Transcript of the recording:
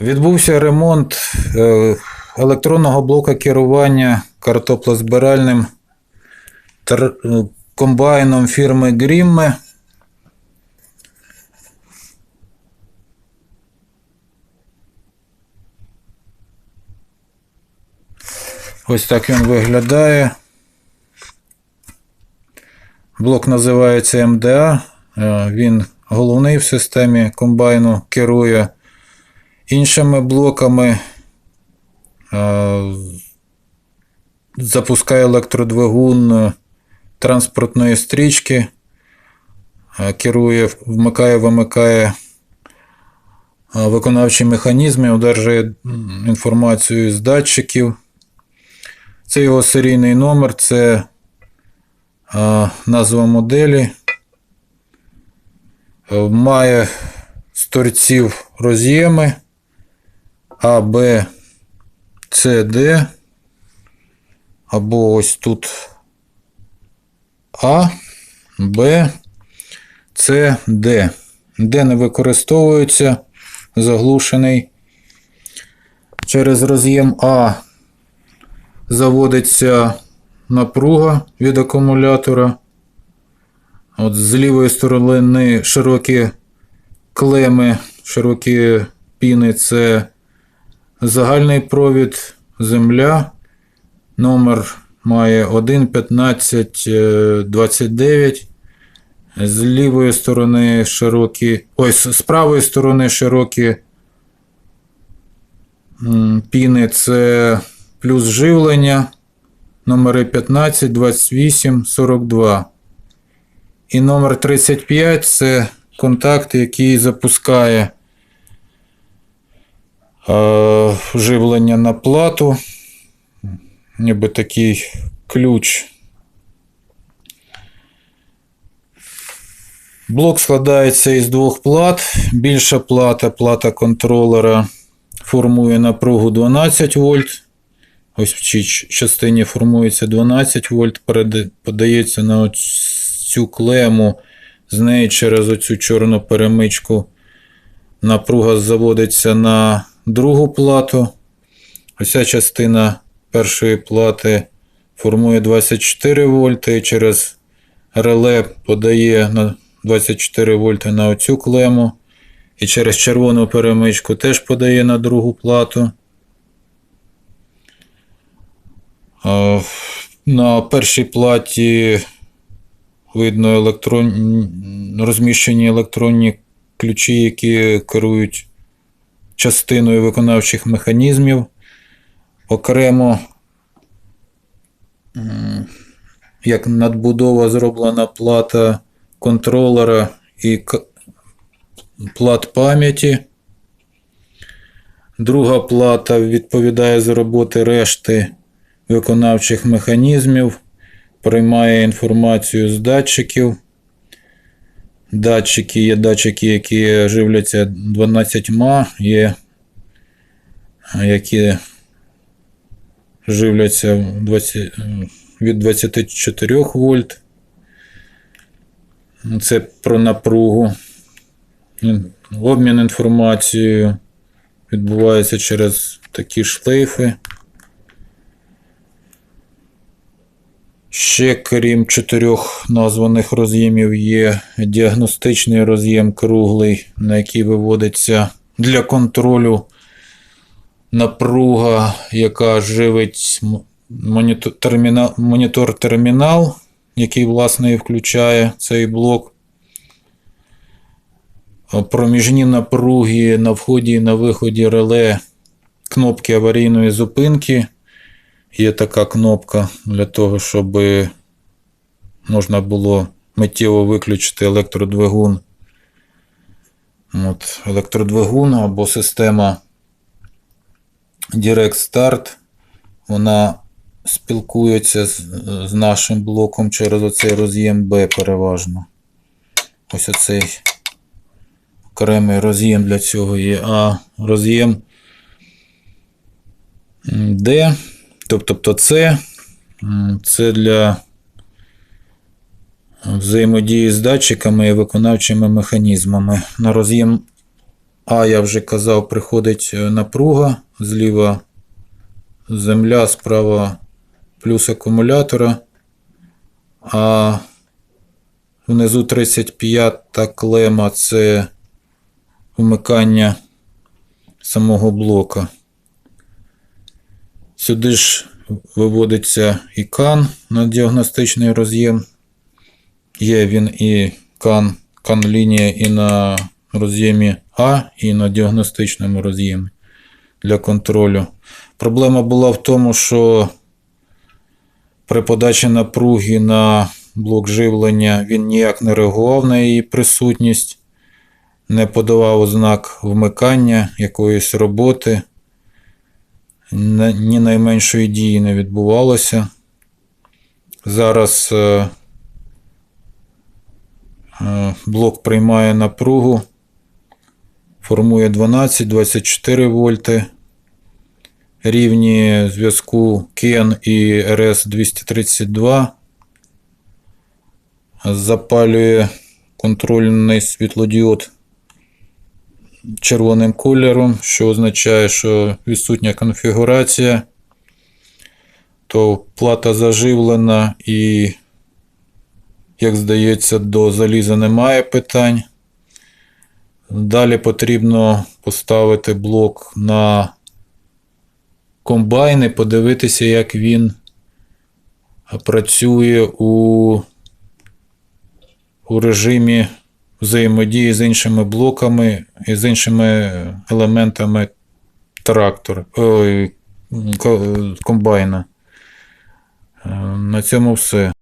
Відбувся ремонт е, електронного блока керування картоплозбиральним е, комбайном фірми Грімме. Ось так він виглядає. Блок називається МДА. Е, Він головний в системі комбайну керує іншими блоками. Е, Запускає електродвигун е, транспортної стрічки, е, керує, вмикає, вимикає виконавчі механізми, одержує інформацію з датчиків. Це його серійний номер, це назва моделі. Має з торців роз'єми А, Б, С, Д. Або ось тут А, Б, С, Д. Д не використовується, заглушений. Через роз'єм А заводиться напруга від акумулятора. От з лівої сторони широкі клеми, широкі піни це загальний провід, земля. Номер має 1, 15, е, 29. З лівої сторони широкі. Ой, з правої сторони широкі піни це плюс живлення. Номери 15, 28, 42. І номер 35 це контакт, який запускає живлення на плату. Ніби такий ключ. Блок складається із двох плат. Більша плата, плата контролера, формує напругу 12 вольт. Ось в цій частині формується 12 вольт, подається на цю клему, з неї через оцю чорну перемичку напруга заводиться на другу плату. Ось ця частина першої плати формує 24 вольти і через реле подає на 24 вольти на оцю клему. І через червону перемичку теж подає на другу плату. На першій платі видно електрон... розміщені електронні ключі, які керують частиною виконавчих механізмів. Окремо, як надбудова зроблена плата контролера і плат пам'яті. Друга плата відповідає за роботи решти виконавчих механізмів, приймає інформацію з датчиків. Датчики є датчики, які живляться 12, є які живляться 20, від 24 вольт. Це про напругу. Обмін інформацією відбувається через такі шлейфи. Ще, крім чотирьох названих роз'ємів, є діагностичний роз'єм круглий, на який виводиться для контролю напруга, яка живить монітор термінал, який, власне, і включає цей блок. Проміжні напруги на вході і на виході реле кнопки аварійної зупинки. Є така кнопка для того, щоб можна було миттєво виключити електродвигун. От, електродвигун або система Direct Start. Вона спілкується з, з нашим блоком через оцей роз'єм B переважно. Ось оцей окремий роз'єм для цього є. А роз'єм D, тобто це, це для взаємодії з датчиками і виконавчими механізмами. На роз'єм А, я вже казав, приходить е, напруга, зліва земля, справа плюс акумулятора, а внизу 35 клема це вмикання самого блока. Сюди ж виводиться і кан на діагностичний роз'єм. Є він і кан, кан лінія і на роз'ємі А, і на діагностичному роз'ємі для контролю. Проблема була в тому, що при подачі напруги на блок живлення він ніяк не реагував на її присутність, не подавав ознак вмикання якоїсь роботи, ні найменшої дії не відбувалося. Зараз е, е, блок приймає напругу, формує 12-24 вольти. Рівні зв'язку KEN і RS-232 запалює контрольний світлодіод червоним кольором, що означає, що відсутня конфігурація, то плата заживлена і, як здається, до заліза немає питань. Далі потрібно поставити блок на комбайн і подивитися, як він працює у, у режимі взаємодії з іншими блоками і з іншими елементами трактора, комбайна. Е, На цьому все.